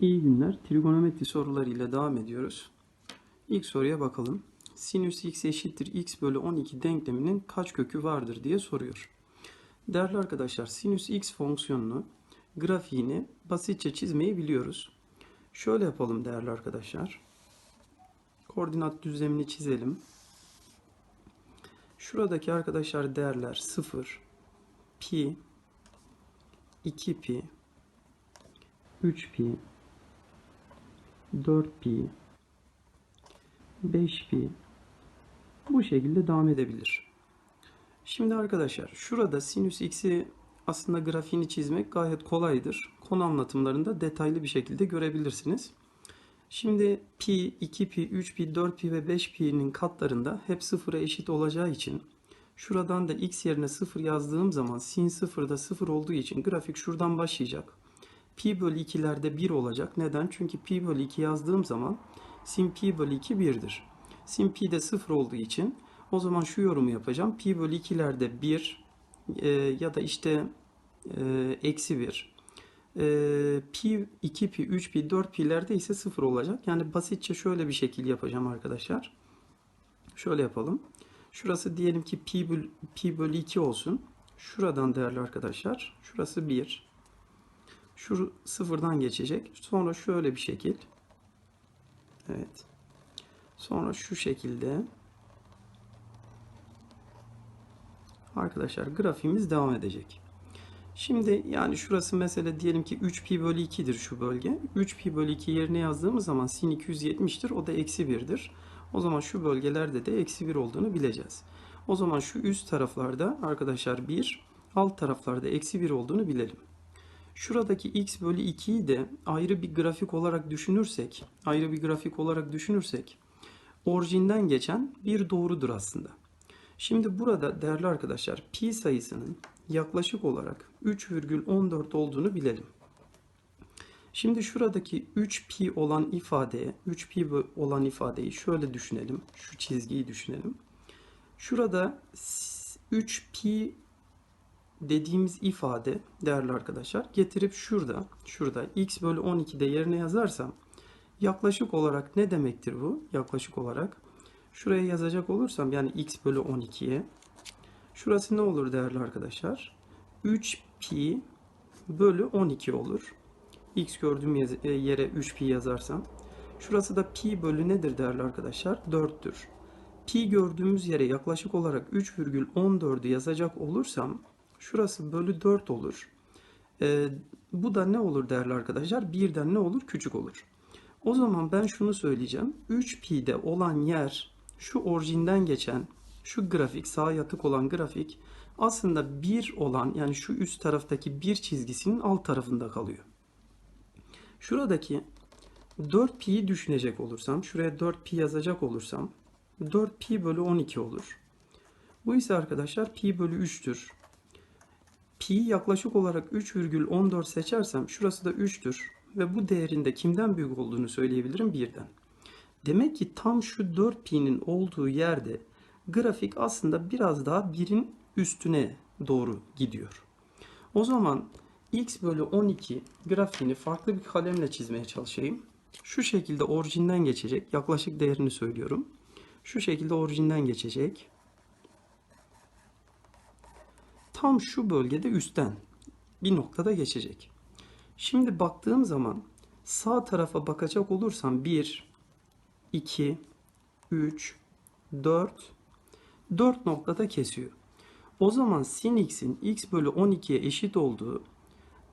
İyi günler. Trigonometri sorularıyla devam ediyoruz. İlk soruya bakalım. Sinüs x eşittir x bölü 12 denkleminin kaç kökü vardır diye soruyor. Değerli arkadaşlar sinüs x fonksiyonunu grafiğini basitçe çizmeyi biliyoruz. Şöyle yapalım değerli arkadaşlar. Koordinat düzlemini çizelim. Şuradaki arkadaşlar değerler 0, pi, 2 pi, 3 pi, 4 pi, 5 pi bu şekilde devam edebilir. Şimdi arkadaşlar şurada sinüs x'i aslında grafiğini çizmek gayet kolaydır. Konu anlatımlarında detaylı bir şekilde görebilirsiniz. Şimdi pi, 2 pi, 3 pi, 4 pi ve 5 pi'nin katlarında hep sıfıra eşit olacağı için şuradan da x yerine 0 yazdığım zaman sin 0 da 0 olduğu için grafik şuradan başlayacak. Pi bölü 2'lerde 1 olacak. Neden? Çünkü pi bölü 2 yazdığım zaman sin pi bölü 2 1'dir. Sin pi de 0 olduğu için o zaman şu yorumu yapacağım. Pi bölü 2'lerde 1 e, ya da işte e, eksi 1. E, pi 2 pi 3 pi 4 pi'lerde ise 0 olacak. Yani basitçe şöyle bir şekil yapacağım arkadaşlar. Şöyle yapalım. Şurası diyelim ki pi bölü, pi bölü 2 olsun. Şuradan değerli arkadaşlar. Şurası 1. Şu sıfırdan geçecek. Sonra şöyle bir şekil. Evet. Sonra şu şekilde. Arkadaşlar grafiğimiz devam edecek. Şimdi yani şurası mesela diyelim ki 3 pi bölü 2'dir şu bölge. 3 pi bölü 2 yerine yazdığımız zaman sin 270'tir. O da eksi 1'dir. O zaman şu bölgelerde de eksi 1 olduğunu bileceğiz. O zaman şu üst taraflarda arkadaşlar 1, alt taraflarda eksi 1 olduğunu bilelim. Şuradaki x bölü 2'yi de ayrı bir grafik olarak düşünürsek, ayrı bir grafik olarak düşünürsek, orijinden geçen bir doğrudur aslında. Şimdi burada değerli arkadaşlar pi sayısının yaklaşık olarak 3,14 olduğunu bilelim. Şimdi şuradaki 3 pi olan ifadeye, 3 pi olan ifadeyi şöyle düşünelim. Şu çizgiyi düşünelim. Şurada 3 pi dediğimiz ifade değerli arkadaşlar getirip şurada şurada x bölü 12'de yerine yazarsam yaklaşık olarak ne demektir bu? Yaklaşık olarak şuraya yazacak olursam yani x bölü 12'ye şurası ne olur değerli arkadaşlar? 3 pi bölü 12 olur. x gördüğüm yere 3 pi yazarsam şurası da pi bölü nedir değerli arkadaşlar? 4'tür. Pi gördüğümüz yere yaklaşık olarak 3,14'ü yazacak olursam Şurası bölü 4 olur. Ee, bu da ne olur değerli arkadaşlar? Birden ne olur? Küçük olur. O zaman ben şunu söyleyeceğim. 3pi'de olan yer şu orijinden geçen şu grafik sağa yatık olan grafik aslında 1 olan yani şu üst taraftaki bir çizgisinin alt tarafında kalıyor. Şuradaki 4pi'yi düşünecek olursam şuraya 4pi yazacak olursam 4pi bölü 12 olur. Bu ise arkadaşlar pi bölü 3'tür pi yaklaşık olarak 3,14 seçersem şurası da 3'tür ve bu değerinde kimden büyük olduğunu söyleyebilirim? Birden. Demek ki tam şu 4 pi'nin olduğu yerde grafik aslında biraz daha 1'in üstüne doğru gidiyor. O zaman x bölü 12 grafiğini farklı bir kalemle çizmeye çalışayım. Şu şekilde orijinden geçecek. Yaklaşık değerini söylüyorum. Şu şekilde orijinden geçecek. Tam şu bölgede üstten bir noktada geçecek. Şimdi baktığım zaman sağ tarafa bakacak olursam 1, 2, 3, 4, 4 noktada kesiyor. O zaman sin x'in x bölü 12'ye eşit olduğu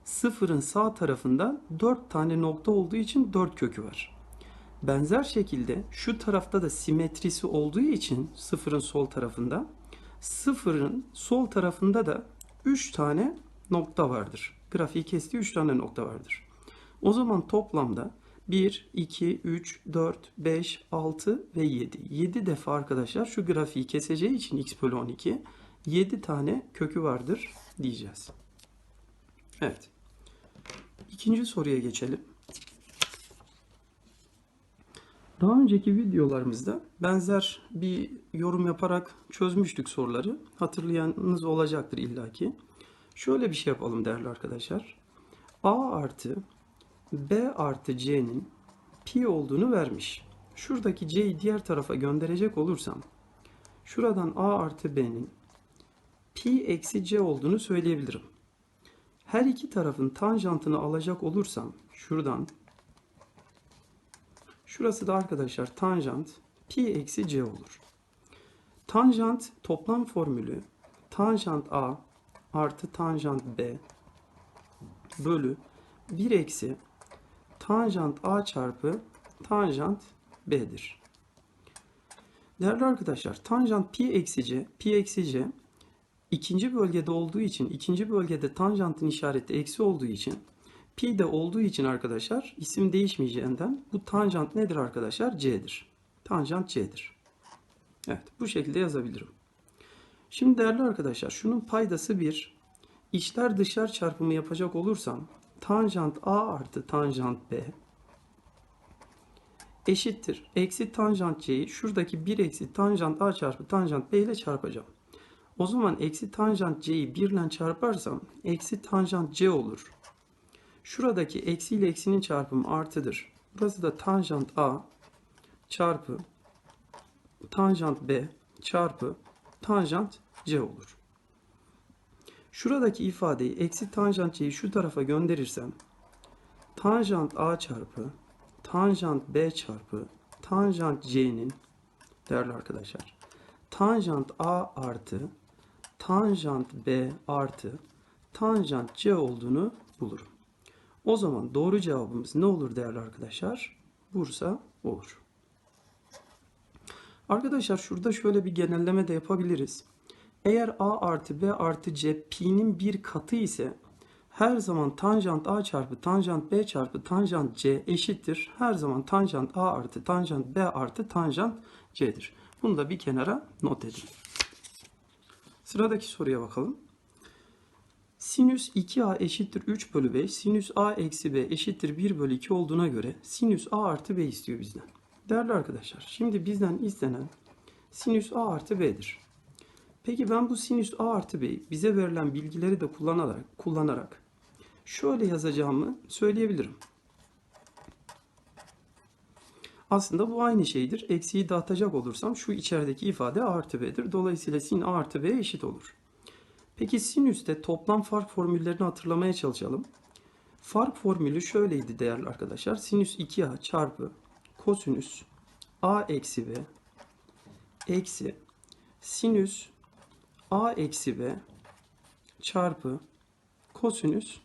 sıfırın sağ tarafında 4 tane nokta olduğu için 4 kökü var. Benzer şekilde şu tarafta da simetrisi olduğu için sıfırın sol tarafında Sıfırın sol tarafında da 3 tane nokta vardır. Grafiği kestiği 3 tane nokta vardır. O zaman toplamda 1, 2, 3, 4, 5, 6 ve 7. 7 defa arkadaşlar şu grafiği keseceği için x bölü 12 7 tane kökü vardır diyeceğiz. Evet. İkinci soruya geçelim. Daha önceki videolarımızda benzer bir yorum yaparak çözmüştük soruları. Hatırlayanınız olacaktır illaki. Şöyle bir şey yapalım değerli arkadaşlar. A artı B artı C'nin pi olduğunu vermiş. Şuradaki C'yi diğer tarafa gönderecek olursam şuradan A artı B'nin pi eksi C olduğunu söyleyebilirim. Her iki tarafın tanjantını alacak olursam şuradan şurası da arkadaşlar tanjant pi eksi C olur. Tanjant toplam formülü tanjant A artı tanjant B bölü 1 eksi tanjant A çarpı tanjant B'dir. Değerli arkadaşlar tanjant pi eksi C, pi eksi C ikinci bölgede olduğu için, ikinci bölgede tanjantın işareti eksi olduğu için, pi de olduğu için arkadaşlar isim değişmeyeceğinden bu tanjant nedir arkadaşlar? C'dir. Tanjant C'dir. Evet bu şekilde yazabilirim. Şimdi değerli arkadaşlar şunun paydası 1. İçler dışlar çarpımı yapacak olursam tanjant A artı tanjant B eşittir. Eksi tanjant C'yi şuradaki 1 eksi tanjant A çarpı tanjant B ile çarpacağım. O zaman eksi tanjant C'yi 1 ile çarparsam eksi tanjant C olur. Şuradaki eksi ile eksinin çarpımı artıdır. Burası da tanjant A çarpı tanjant B çarpı tanjant C olur. Şuradaki ifadeyi eksi tanjant C'yi şu tarafa gönderirsem tanjant A çarpı tanjant B çarpı tanjant C'nin değerli arkadaşlar tanjant A artı tanjant B artı tanjant C olduğunu bulurum. O zaman doğru cevabımız ne olur değerli arkadaşlar? Bursa olur. Arkadaşlar şurada şöyle bir genelleme de yapabiliriz. Eğer A artı B artı C pi'nin bir katı ise her zaman tanjant A çarpı tanjant B çarpı tanjant C eşittir. Her zaman tanjant A artı tanjant B artı tanjant C'dir. Bunu da bir kenara not edin. Sıradaki soruya bakalım. Sinüs 2a eşittir 3 bölü 5, sinüs a eksi b eşittir 1 bölü 2 olduğuna göre sinüs a artı b istiyor bizden. Değerli arkadaşlar, şimdi bizden istenen sinüs a artı b'dir. Peki ben bu sinüs a artı b'yi bize verilen bilgileri de kullanarak, kullanarak şöyle yazacağımı söyleyebilirim. Aslında bu aynı şeydir. Eksiği dağıtacak olursam şu içerideki ifade a artı b'dir. Dolayısıyla sin a artı b eşit olur. Peki sinüste toplam fark formüllerini hatırlamaya çalışalım. Fark formülü şöyleydi değerli arkadaşlar. Sinüs 2a çarpı kosinüs a eksi b eksi sinüs a eksi b çarpı kosinüs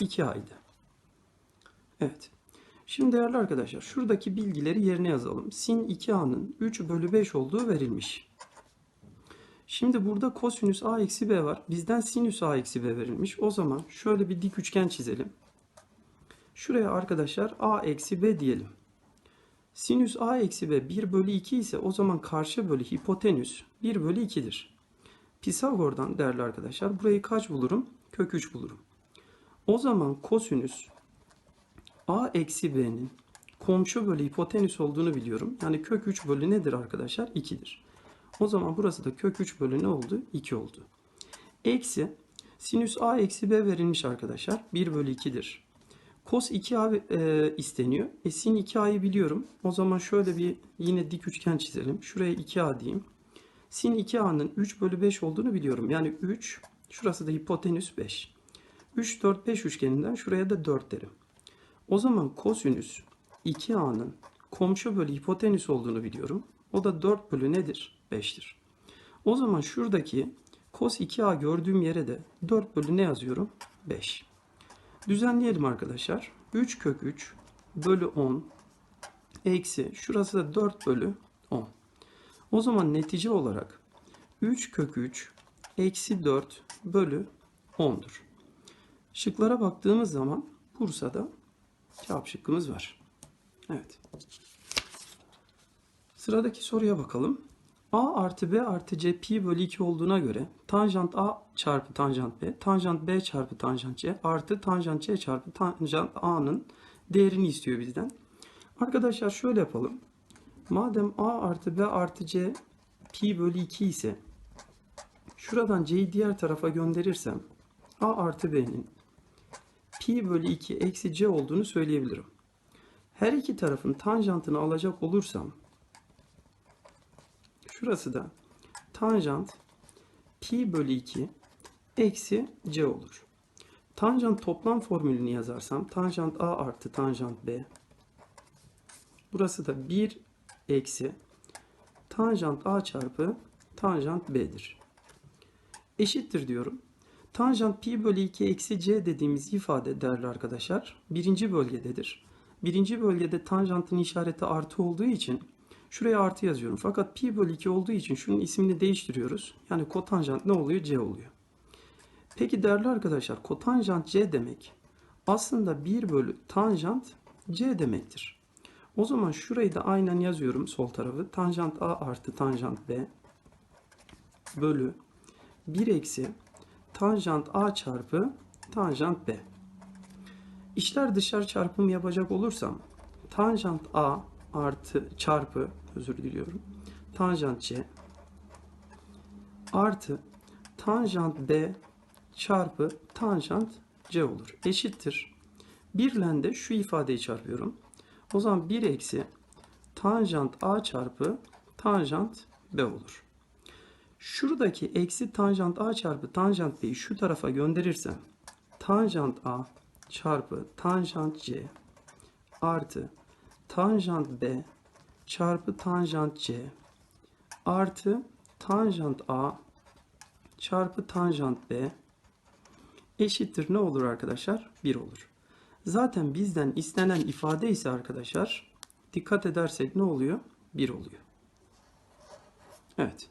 2a idi. Evet. Şimdi değerli arkadaşlar şuradaki bilgileri yerine yazalım. Sin 2a'nın 3 bölü 5 olduğu verilmiş. Şimdi burada kosinüs a eksi b var. Bizden sinüs a eksi b verilmiş. O zaman şöyle bir dik üçgen çizelim. Şuraya arkadaşlar a eksi b diyelim. Sinüs a eksi b 1 bölü 2 ise o zaman karşı bölü hipotenüs 1 bölü 2'dir. Pisagor'dan değerli arkadaşlar burayı kaç bulurum? Kök 3 bulurum. O zaman kosinüs a eksi b'nin komşu bölü hipotenüs olduğunu biliyorum. Yani kök 3 bölü nedir arkadaşlar? 2'dir. O zaman burası da kök 3 bölü ne oldu? 2 oldu. Eksi sinüs a eksi b verilmiş arkadaşlar. 1 bölü 2'dir. Kos 2a e, isteniyor. E sin 2a'yı biliyorum. O zaman şöyle bir yine dik üçgen çizelim. Şuraya 2a diyeyim. Sin 2a'nın 3 bölü 5 olduğunu biliyorum. Yani 3, şurası da hipotenüs 5. 3, 4, 5 üçgeninden şuraya da 4 derim. O zaman kosinüs 2a'nın komşu bölü hipotenüs olduğunu biliyorum. O da 4 bölü nedir? 5'tir. O zaman şuradaki cos 2a gördüğüm yere de 4 bölü ne yazıyorum? 5. Düzenleyelim arkadaşlar. 3 kök 3 bölü 10 eksi şurası da 4 bölü 10. O zaman netice olarak 3 kök 3 eksi 4 bölü 10'dur. Şıklara baktığımız zaman Bursa'da cevap şıkkımız var. Evet. Sıradaki soruya bakalım. A artı B artı C pi bölü 2 olduğuna göre tanjant A çarpı tanjant B, tanjant B çarpı tanjant C artı tanjant C çarpı tanjant A'nın değerini istiyor bizden. Arkadaşlar şöyle yapalım. Madem A artı B artı C pi bölü 2 ise şuradan C'yi diğer tarafa gönderirsem A artı B'nin pi bölü 2 eksi c olduğunu söyleyebilirim. Her iki tarafın tanjantını alacak olursam şurası da tanjant pi bölü 2 eksi c olur. Tanjant toplam formülünü yazarsam tanjant a artı tanjant b. Burası da 1 eksi tanjant a çarpı tanjant b'dir. Eşittir diyorum. Tanjant pi bölü 2 eksi c dediğimiz ifade değerli arkadaşlar birinci bölgededir. Birinci bölgede tanjantın işareti artı olduğu için şuraya artı yazıyorum. Fakat pi bölü 2 olduğu için şunun ismini değiştiriyoruz. Yani kotanjant ne oluyor? c oluyor. Peki değerli arkadaşlar kotanjant c demek aslında 1 bölü tanjant c demektir. O zaman şurayı da aynen yazıyorum sol tarafı. Tanjant a artı tanjant b bölü 1 eksi tanjant a çarpı tanjant b. İşler dışarı çarpımı yapacak olursam tanjant a artı çarpı özür diliyorum. Tanjant c artı tanjant b çarpı tanjant c olur. Eşittir. Birle de şu ifadeyi çarpıyorum. O zaman 1 eksi tanjant a çarpı tanjant b olur. Şuradaki eksi tanjant a çarpı tanjant b'yi şu tarafa gönderirsem tanjant a çarpı tanjant c artı tanjant b çarpı tanjant c artı tanjant a çarpı tanjant b eşittir ne olur arkadaşlar? 1 olur. Zaten bizden istenen ifade ise arkadaşlar dikkat edersek ne oluyor? 1 oluyor. Evet.